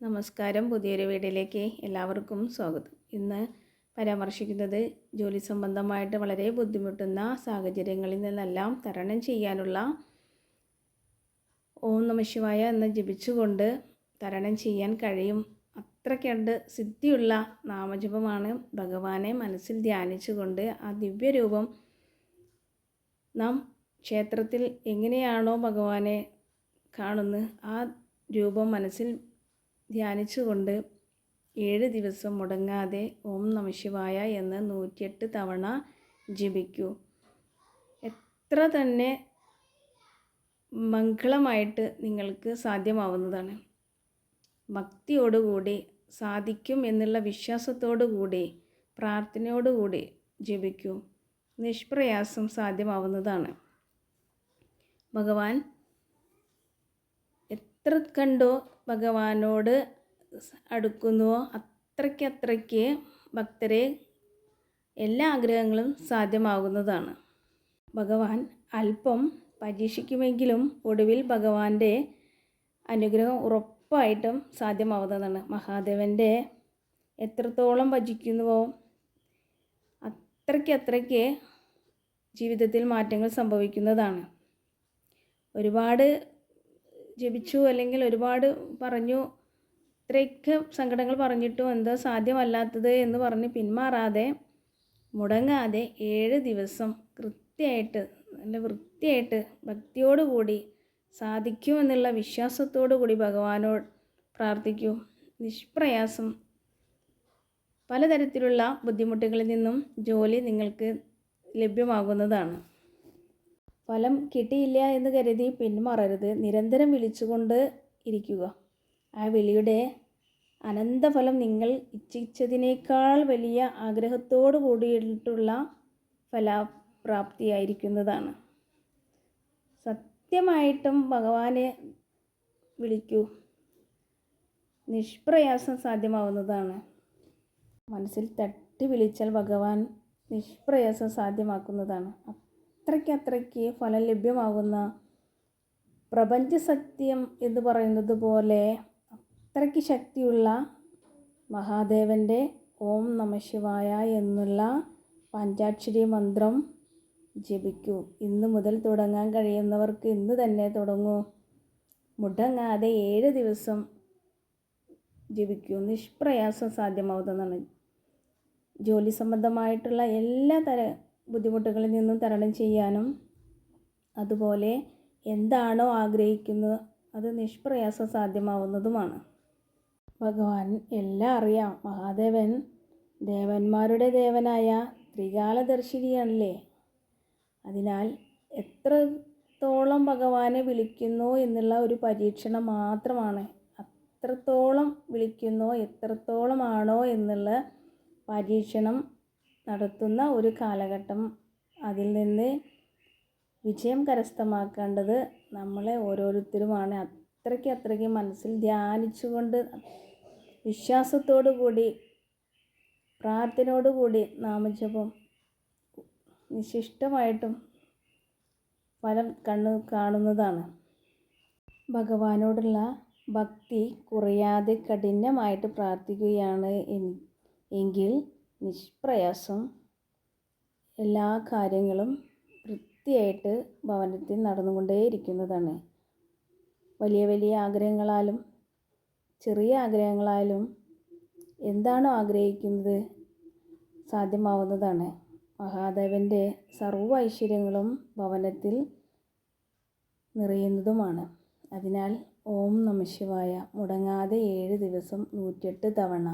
നമസ്കാരം. പുതിയൊരു വീഡിയോയിലേക്ക് എല്ലാവർക്കും സ്വാഗതം. ഇന്ന് പരാമർശിക്കുന്നത് ജോലി സംബന്ധമായിട്ട് വളരെ ബുദ്ധിമുട്ടുന്ന സാഹചര്യങ്ങളിൽ നിന്നെല്ലാം തരണം ചെയ്യാനുള്ള ഓം നമശിവായ എന്ന് ജപിച്ചുകൊണ്ട് തരണം ചെയ്യാൻ കഴിയും. അത്രയ്ക്കണ്ട് സിദ്ധിയുള്ള നാമജപമാണ് ഭഗവാനെ മനസ്സിൽ ധ്യാനിച്ചുകൊണ്ട് ആ ദിവ്യരൂപം നാം ക്ഷേത്രത്തിൽ എങ്ങനെയാണോ ഭഗവാനെ കാണുന്നത് ആ രൂപം മനസ്സിൽ ധ്യാനിച്ചുകൊണ്ട് ഏഴ് ദിവസം മുടങ്ങാതെ ഓം നമശിവായ എന്ന് നൂറ്റിയെട്ട് തവണ ജപിക്കൂ. എത്ര തന്നെ മംഗളമായിട്ട് നിങ്ങൾക്ക് സാധ്യമാവുന്നതാണ്. ഭക്തിയോടുകൂടി സാധിക്കും എന്നുള്ള വിശ്വാസത്തോടു കൂടി പ്രാർത്ഥനയോടുകൂടി ജപിക്കൂ. നിഷ്പ്രയാസം സാധ്യമാവുന്നതാണ്. ഭഗവാൻ എത്ര കണ്ടോ ഭഗവാനോട് അടുക്കുന്നുവോ അത്രയ്ക്ക് അത്രയ്ക്ക് ഭക്തരെ എല്ലാ ആഗ്രഹങ്ങളും സാധ്യമാകുന്നതാണ്. ഭഗവാൻ അല്പം പരീക്ഷിക്കുമെങ്കിലും ഒടുവിൽ ഭഗവാന്റെ അനുഗ്രഹം ഉറപ്പായിട്ടും സാധ്യമാവുന്നതാണ്. മഹാദേവന്റെ എത്രത്തോളം ഭജിക്കുന്നുവോ അത്രയ്ക്ക് അത്രയ്ക്ക് ജീവിതത്തിൽ മാറ്റങ്ങൾ സംഭവിക്കുന്നതാണ്. ഒരുപാട് ജപിച്ചു അല്ലെങ്കിൽ ഒരുപാട് പറഞ്ഞു. ഇത്രയൊക്കെ സങ്കടങ്ങൾ പറഞ്ഞിട്ടും എന്താ സാധ്യമല്ലാത്തത് എന്ന് പറഞ്ഞ് പിന്മാറാതെ മുടങ്ങാതെ ഏഴ് ദിവസം കൃത്യമായിട്ട് നല്ല വൃത്തിയായിട്ട് ഭക്തിയോടുകൂടി സാധിക്കുമെന്നുള്ള വിശ്വാസത്തോടു കൂടി ഭഗവാനോട് പ്രാർത്ഥിക്കൂ. നിഷ്പ്രയാസം. പലതരത്തിലുള്ള ബുദ്ധിമുട്ടുകളിൽ നിന്നും ജോലി നിങ്ങൾക്ക് ലഭ്യമാകുന്നതാണ്. ഫലം കിട്ടിയില്ല എന്ന് കരുതി പിന്മാറരുത്. നിരന്തരം വിളിച്ചുകൊണ്ട് ഇരിക്കുക. ആ വിളിയുടെ അനന്തഫലം നിങ്ങൾ ഇച്ഛിച്ചതിനേക്കാൾ വലിയ ആഗ്രഹത്തോടു കൂടിയിട്ടുള്ള ഫലപ്രാപ്തിയായിരിക്കുന്നതാണ്. സത്യമായിട്ടും ഭഗവാനെ വിളിക്കൂ. നിഷ്പ്രയാസം സാധ്യമാവുന്നതാണ്. മനസ്സിൽ തട്ടി വിളിച്ചാൽ ഭഗവാൻ നിഷ്പ്രയാസം സാധ്യമാക്കുന്നതാണ്. അത്രയ്ക്ക് അത്രയ്ക്ക് ഫലം ലഭ്യമാകുന്ന പ്രപഞ്ചസത്യം എന്ന് പറയുന്നത് പോലെ അത്രയ്ക്ക് ശക്തിയുള്ള മഹാദേവന്റെ ഓം നമശിവായ എന്നുള്ള പഞ്ചാക്ഷരി മന്ത്രം ജപിക്കൂ. ഇന്ന് മുതൽ തുടങ്ങാൻ കഴിയുന്നവർക്ക് ഇന്ന് തന്നെ തുടങ്ങൂ. മുടങ്ങാതെ ഏഴ് ദിവസം ജപിക്കൂ. നിഷ്പ്രയാസം സാധ്യമാവുന്നതാണ്. ജോലി സംബന്ധമായിട്ടുള്ള എല്ലാ തര ബുദ്ധിമുട്ടുകളിൽ നിന്നും തരണം ചെയ്യാനും അതുപോലെ എന്താണോ ആഗ്രഹിക്കുന്നത് അത് നിഷ്പ്രയാസം സാധ്യമാവുന്നതുമാണ്. ഭഗവാൻ എല്ലാം അറിയാം. മഹാദേവൻ ദേവന്മാരുടെ ദേവനായ ത്രികാലദർശിനിയാണല്ലേ? അതിനാൽ എത്രത്തോളം ഭഗവാനെ വിളിക്കുന്നു എന്നുള്ള ഒരു പരീക്ഷണം മാത്രമാണ്. അത്രത്തോളം വിളിക്കുന്നോ എത്രത്തോളമാണോ എന്നുള്ള പരീക്ഷണം നടത്തുന്ന ഒരു കാലഘട്ടം അതിൽ നിന്ന് വിജയം കരസ്ഥമാക്കേണ്ടത് നമ്മളെ ഓരോരുത്തരുമാണ്. അത്രയ്ക്ക് അത്രയ്ക്ക് മനസ്സിൽ ധ്യാനിച്ചുകൊണ്ട് വിശ്വാസത്തോടു കൂടി പ്രാർത്ഥനയോടുകൂടി നാമജപം നിശിഷ്ടമായിട്ടും ഫലം കണ്ണു കാണുന്നതാണ്. ഭഗവാനോടുള്ള ഭക്തി കുറയാതെ കഠിനമായിട്ട് പ്രാർത്ഥിക്കുകയാണ് എങ്കിൽ നിഷ്പ്രയാസം എല്ലാ കാര്യങ്ങളും വൃത്തിയായിട്ട് ഭവനത്തിൽ നടന്നുകൊണ്ടേയിരിക്കുന്നതാണ്. വലിയ വലിയ ആഗ്രഹങ്ങളാലും ചെറിയ ആഗ്രഹങ്ങളാലും എന്താണോ ആഗ്രഹിക്കുന്നത്? സാധ്യമാവുന്നതാണ്. മഹാദേവന്റെ സർവ ഐശ്വര്യങ്ങളും ഭവനത്തിൽ നിറയുന്നതുമാണ്. അതിനാൽ ഓം നമ ശിവായ. മുടങ്ങാതെ ഏഴ് ദിവസം നൂറ്റിയെട്ട് തവണ.